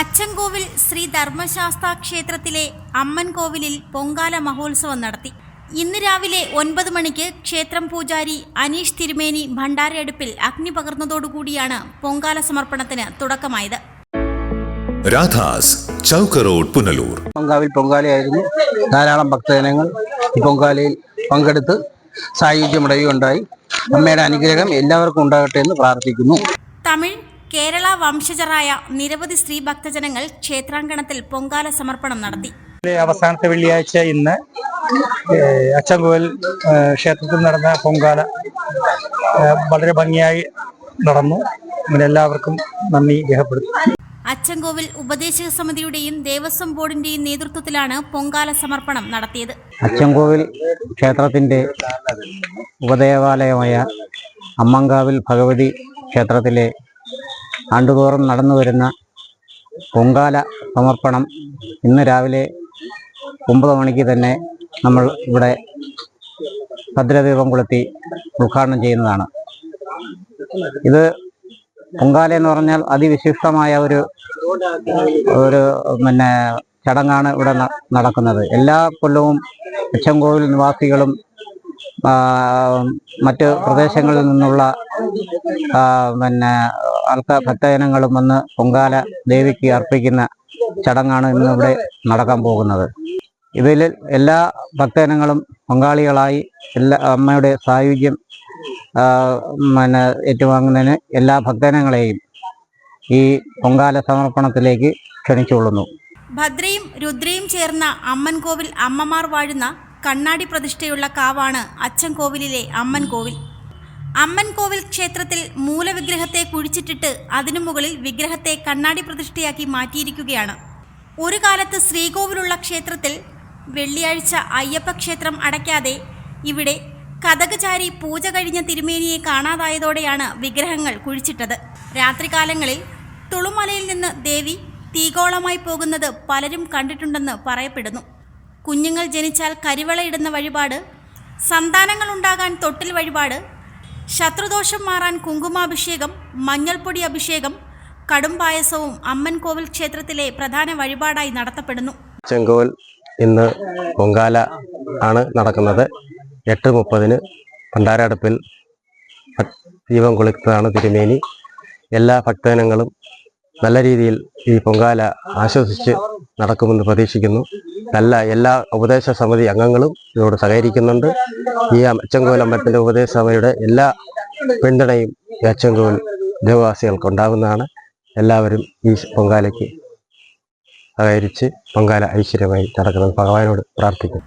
അച്ചൻകോവിൽ ശ്രീ ധർമ്മശാസ്ത്ര ക്ഷേത്രത്തിലെ അമ്മൻ കോവിലിൽ പൊങ്കാല മഹോത്സവം നടത്തി. ഇന്ന് രാവിലെ ഒൻപത് മണിക്ക് ക്ഷേത്രം പൂജാരി അനീഷ് തിരുമേനി ഭണ്ഡാരയടുപ്പിൽ അഗ്നി പകർന്നതോടുകൂടിയാണ് പൊങ്കാല സമർപ്പണത്തിന് തുടക്കമായത്. രാധാസ് ചൗക്ക് റോഡ് പുനലൂർ. പൊങ്കാവിൽ പൊങ്കാലയായിരുന്നു. ധാരാളം ഭക്തജനങ്ങൾ ഈ പൊങ്കാലയിൽ പങ്കെടുത്ത് സായുജ്യമടയുണ്ടായി അമ്മയുടെ അനുഗ്രഹം എല്ലാവർക്കും ഉണ്ടാകട്ടെ എന്ന് പ്രാർത്ഥിക്കുന്നു. തമിഴ് കേരള വംശജരായ നിരവധി സ്ത്രീ ഭക്തജനങ്ങൾ ക്ഷേത്രാങ്കണത്തിൽ പൊങ്കാല സമർപ്പണം നടത്തി. അവസാനത്തെ വെള്ളിയാഴ്ച ഇന്ന് അച്ചൻകോവിൽ ക്ഷേത്രത്തിൽ നടന്ന പൊങ്കാല വളരെ ഭംഗിയായി നടന്നു. എല്ലാവർക്കും നന്ദി രേഖപ്പെടുത്തുന്നു. അച്ചൻകോവിൽ ഉപദേശക സമിതിയുടെയും ദേവസ്വം ബോർഡിന്റെയും നേതൃത്വത്തിലാണ് പൊങ്കാല സമർപ്പണം നടത്തിയത്. അച്ചൻകോവിൽ ക്ഷേത്രത്തിന്റെ ഉപദേവാലയമായ അമ്മങ്കാവിൽ ഭഗവതി ക്ഷേത്രത്തിലെ ആണ്ടുതോറും നടന്നു വരുന്ന പൊങ്കാല സമർപ്പണം ഇന്ന് രാവിലെ ഒമ്പത് മണിക്ക് തന്നെ നമ്മൾ ഇവിടെ ഭദ്രദീപം കൊളുത്തി ഉദ്ഘാടനം ചെയ്യുന്നതാണ്. ഇത് പൊങ്കാല എന്ന് പറഞ്ഞാൽ അതിവിശിഷ്ടമായ ഒരു ഒരു പിന്നെ ചടങ്ങാണ് ഇവിടെ നടക്കുന്നത്. എല്ലാ കൊല്ലവും ഉച്ചംകോവിൽ നിവാസികളും മറ്റ് പ്രദേശങ്ങളിൽ നിന്നുള്ള പിന്നെ ആൾക്കാർ ഭക്തജനങ്ങളും വന്ന് പൊങ്കാല ദേവിക്ക് അർപ്പിക്കുന്ന ചടങ്ങാണ് ഇന്ന് ഇവിടെ നടക്കാൻ പോകുന്നത്. ഇതിൽ എല്ലാ ഭക്തജനങ്ങളും പൊങ്കാളികളായി എല്ലാ അമ്മയുടെ സായുജ്യം പിന്നെ ഏറ്റുവാങ്ങുന്നതിന് എല്ലാ ഭക്തജനങ്ങളെയും ഈ പൊങ്കാല സമർപ്പണത്തിലേക്ക് ക്ഷണിച്ചുകൊള്ളുന്നു. ഭദ്രയും രുദ്രയും ചേർന്ന അമ്മൻ കോവിൽ അമ്മമാർ വാഴുന്ന കണ്ണാടി പ്രതിഷ്ഠയുള്ള കാവാണ് അച്ചൻകോവിലിലെ അമ്മൻ കോവിൽ. അമ്മൻ കോവിൽ ക്ഷേത്രത്തിൽ മൂലവിഗ്രഹത്തെ കുഴിച്ചിട്ടിട്ട് അതിനു മുകളിൽ വിഗ്രഹത്തെ കണ്ണാടി പ്രതിഷ്ഠയാക്കി മാറ്റിയിരിക്കുകയാണ്. ഒരു കാലത്ത് ശ്രീകോവിലുള്ള ക്ഷേത്രത്തിൽ വെള്ളിയാഴ്ച അയ്യപ്പ ക്ഷേത്രം അടയ്ക്കാതെ ഇവിടെ കഥകചാരി പൂജ കഴിഞ്ഞ തിരുമേനിയെ കാണാതായതോടെയാണ് വിഗ്രഹങ്ങൾ കുഴിച്ചിട്ടത്. രാത്രികാലങ്ങളിൽ തുളുമലയിൽ നിന്ന് ദേവി തീകോളമായി പോകുന്നത് പലരും കണ്ടിട്ടുണ്ടെന്ന് പറയപ്പെടുന്നു. കുഞ്ഞുങ്ങൾ ജനിച്ചാൽ കരിവളയിടുന്ന വഴിപാട് സന്താനങ്ങൾ ഉണ്ടാകാൻ തൊട്ടിൽ വഴിപാട് ശത്രുദോഷം മാറാൻ കുങ്കുമാഭിഷേകം മഞ്ഞൾപ്പൊടി അഭിഷേകം കടും പായസവും അമ്മൻ കോവിൽ ക്ഷേത്രത്തിലെ പ്രധാന വഴിപാടായി നടത്തപ്പെടുന്നു. ചെങ്കോൽ ഇന്ന് പൊങ്കാല ആണ് നടക്കുന്നത്. എട്ട് മുപ്പതിന് ഭണ്ഡാരടുപ്പിൽ ദീപം കൊളുത്താണ് തിരുമേനി. എല്ലാ ഭക്തജനങ്ങളും നല്ല രീതിയിൽ ഈ പൊങ്കാല ആശ്വസിച്ച് നടക്കുമെന്ന് പ്രതീക്ഷിക്കുന്നു. നല്ല എല്ലാ ഉപദേശ സമിതി അംഗങ്ങളും ഇതോട് സഹകരിക്കുന്നുണ്ട്. ഈ അച്ചങ്കോൽ അമ്പലത്തിന്റെ ഉപദേശ സമിതിയുടെ എല്ലാ പിന്തുണയും ഈ അച്ചങ്കോൽ ദേവവാസികൾക്ക് ഉണ്ടാകുന്നതാണ്. എല്ലാവരും ഈ പൊങ്കാലയ്ക്ക് സഹകരിച്ച് പൊങ്കാല ഐശ്വര്യമായി നടക്കുന്നത് ഭഗവാനോട് പ്രാർത്ഥിക്കുന്നു.